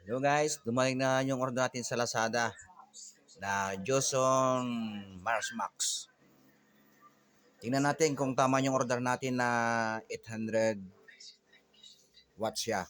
Hello guys, dumating na yung order natin sa Lazada na Joson Mars Max. Tingnan natin kung tama yung order natin na 800 watts siya.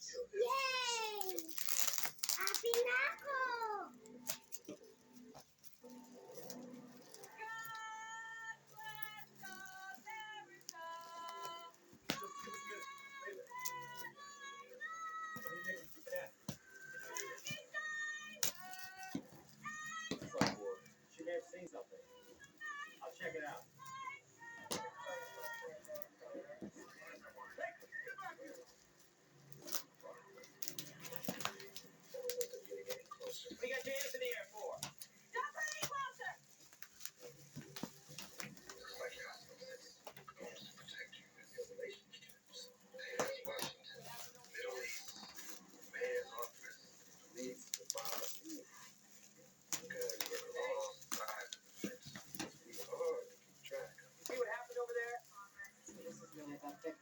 importante.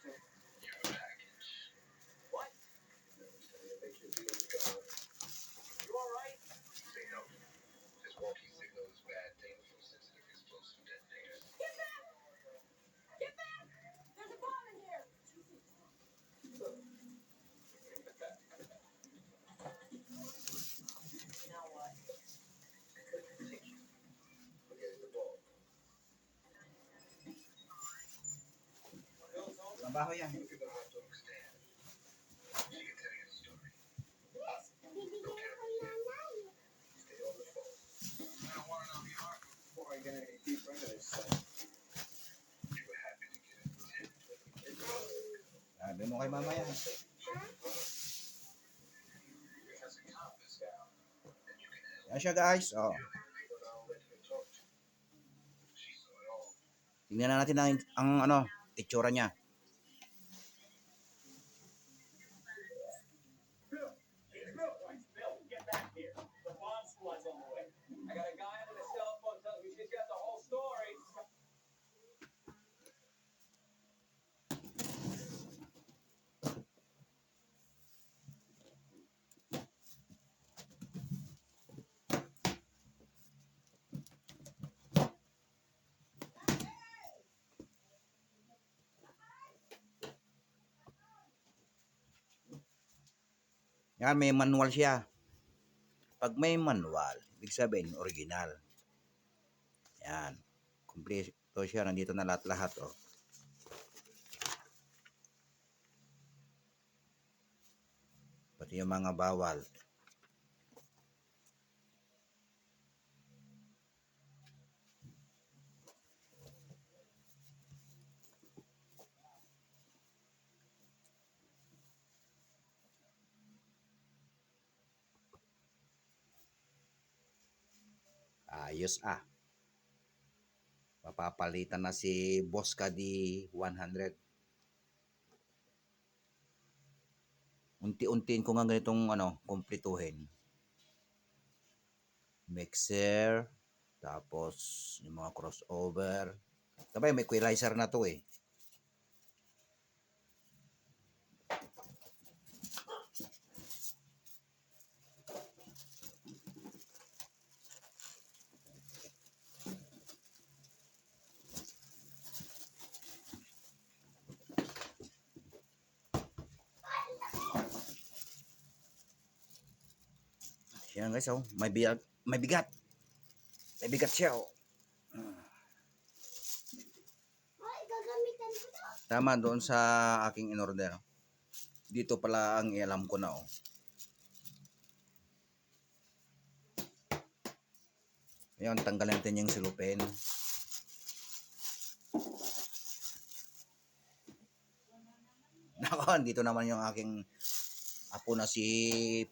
This, uh, Sabi mo kay mama yan. Yan siya guys. Oh. Tingnan na natin ang, ang ano, itsura niya. Yan, may manual siya. Pag may manual, ibig sabihin, original. Yan. Kompleto siya. Nandito na lahat-lahat, oh. Pati yung mga bawal. Ayos ah. Papapalitan na si Boss ka di 100. Unti-untiin ko nga ganitong ano, kumplituhin. Mixer, tapos yung mga crossover. Sabay, may equalizer na to eh. Yan guys, oh. May bigat. May bigat. May bigat siya, oh. Ay, gagamitan ko to. Tama doon sa aking in-order. Dito pala ang ialam ko na, oh. Ayun, tanggalin natin yung silupin. Nako, dito naman yung aking apo na si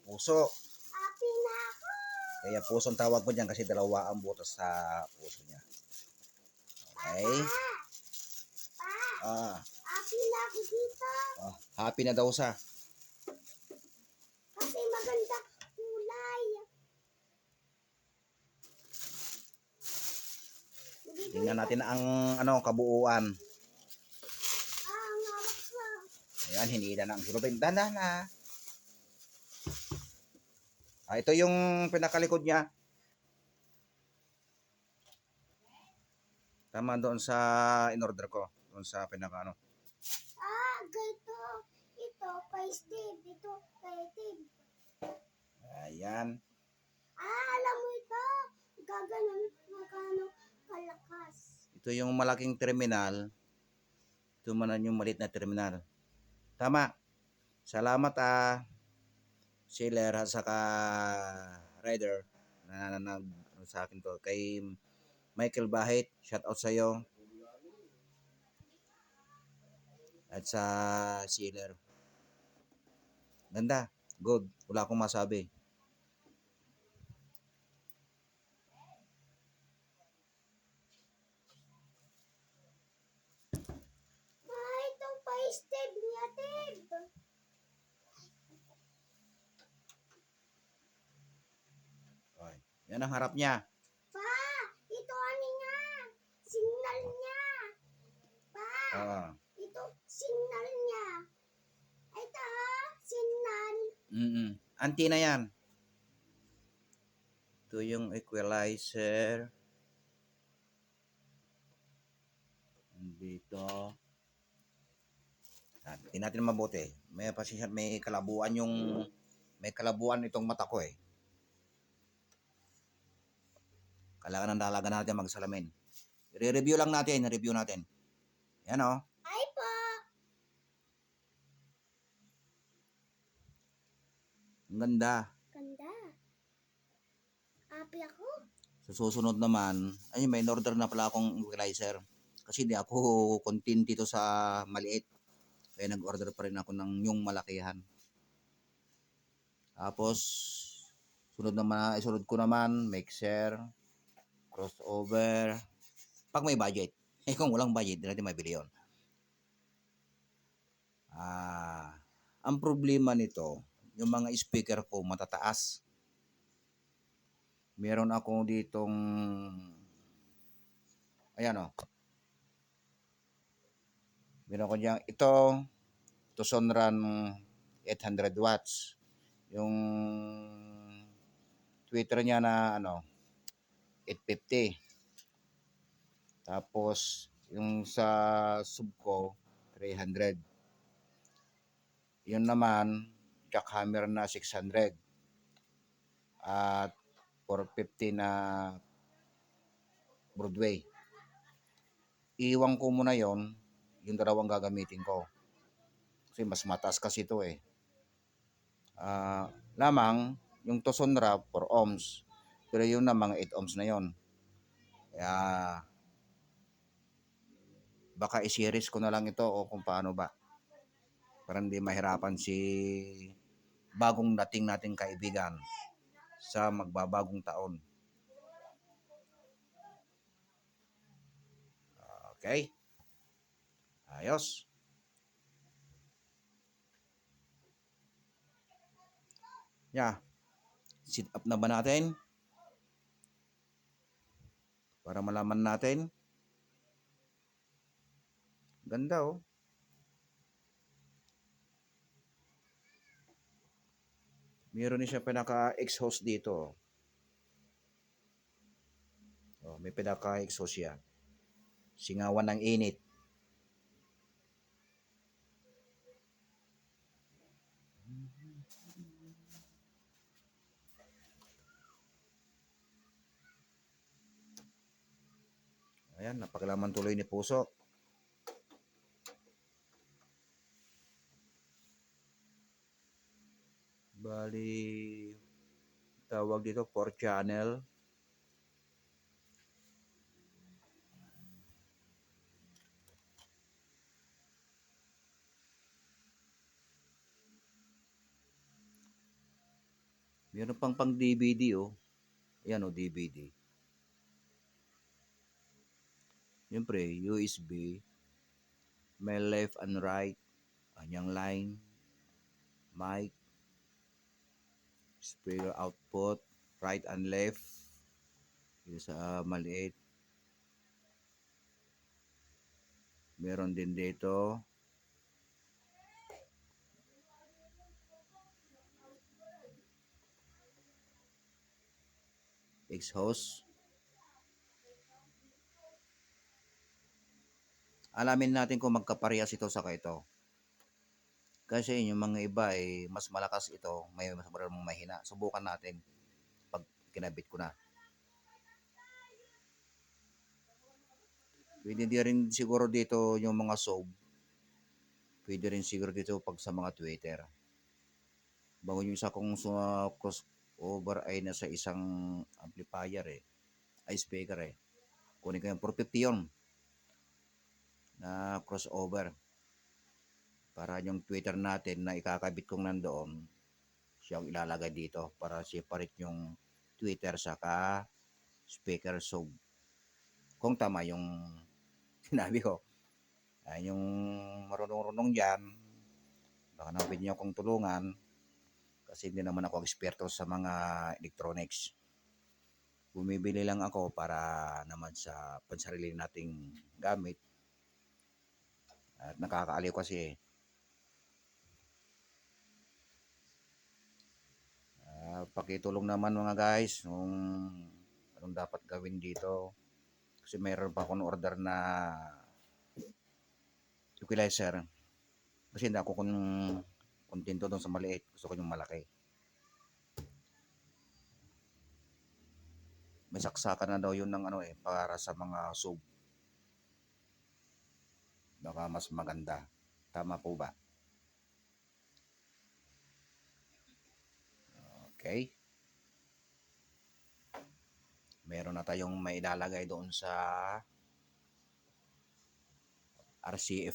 Puso. Happy na ako! Kaya puso ang tawag ko dyan kasi dalawa ang butas sa puso niya. Okay? Pa! Ah, Happy na ako dito! ah, happy na daw sa. Kasi maganda kulay. Tingnan natin ang ano kabuuan. Ah, ang. Ayan, hinila ng silupin. Dahan na. Ah, ito yung pinakalikod niya. Tama doon sa in-order ko. Doon sa pinaka ano. Ah, ganito. Ito, kay Steve. Ito, kay Steve. Ayan. Ah, alam mo ito. Gaganon, magano, kalakas. Ito yung malaking terminal. Ito man yung maliit na terminal. Tama. Salamat ah. Sailor at saka rider na, na, na, ano sa akin to. Kay Michael Bahit, shout out sa'yo. At sa Sailor. Ganda. Good. Wala akong masabi. Ah, ito kay Steve niya, Steve. Okay. Yan ang harap niya. Pa, ito ano niya. Signal niya. Pa, Ah. ito signal niya. Ito, ah, signal. Mm Antina yan. Ito yung equalizer. Dito. Tingnan natin mabuti. May pasensya, may kalabuan yung may kalabuan itong mata ko eh. Kailangan ng dalaga natin magsalamin. I-review lang natin, review natin. Yan oh. Ay po. Ang ganda. Ganda. Happy ako. Sa susunod naman, ay may order na pala akong equalizer. Kasi di ako content dito sa maliit. Kaya nag-order pa rin ako ng yung malakihan. Tapos, sunod naman, isunod ko naman, mixer, crossover. Pag may budget. Eh kung walang budget, di natin mabili yun. Ah, ang problema nito, yung mga speaker ko matataas meron ako ditong ayan o meron ko diyang ito to Sonran 800 watts yung Twitter niya na ano 850 tapos yung sa sub ko 300 yun naman jackhammer na 600 at 450 na Broadway. Iwan ko muna yon yung dalawang gagamitin ko. Kasi mas mataas kasi ito eh. Ah, lamang, yung Tucson Rap 4 ohms. Pero yung na mga 8 ohms na yon. Kaya, baka i-series ko na lang ito o kung paano ba. Para hindi mahirapan si bagong dating nating kaibigan sa magbabagong taon. Okay? Ayos. Yeah. Sit up na ba natin? Para malaman natin. Ganda oh. Meron din siya pinaka-exhaust dito. Oh, may pinaka-exhaust siya. Singawan ng init. Ayan, napakalaman tuloy ni Puso. Bali, tawag dito, 4 channel. Meron pang pang DVD oh. Ayan oh, DVD. Siyempre, USB. May left and right. Kanyang line. Mic. Speaker output. Right and left. Yung sa maliit. Meron din dito. exhaust. Alamin natin kung magkaparehas ito sa ito. Kasi yung mga iba ay mas malakas ito, may mas marunong mahina. Subukan natin pag kinabit ko na. Pwede din rin siguro dito yung mga soap. Pwede rin siguro dito pag sa mga Twitter. Bago yung isa kong sa crossover ay nasa isang amplifier eh. Ay speaker eh. Kunin ko yung 450 yun. Na crossover. Para yung Twitter natin na ikakabit kong nandoon, siyang ilalagay dito para separate yung Twitter saka speaker soap. Kung tama yung sinabi ko. Ay, yung marunong-runong dyan, baka na pwede niyo akong tulungan kasi hindi naman ako eksperto sa mga electronics. Bumibili lang ako para naman sa pansarili nating gamit. At nakakaaliw kasi eh. Ah, pakitulong naman mga guys kung anong dapat gawin dito. Kasi mayroon pa akong order na equalizer. Kasi hindi ako kung kontento doon sa maliit. Gusto ko yung malaki. May saksakan na daw yun ng ano eh, para sa mga sub. Baka mas maganda. Tama po ba? Okay. Meron na tayong may ilalagay doon sa RCF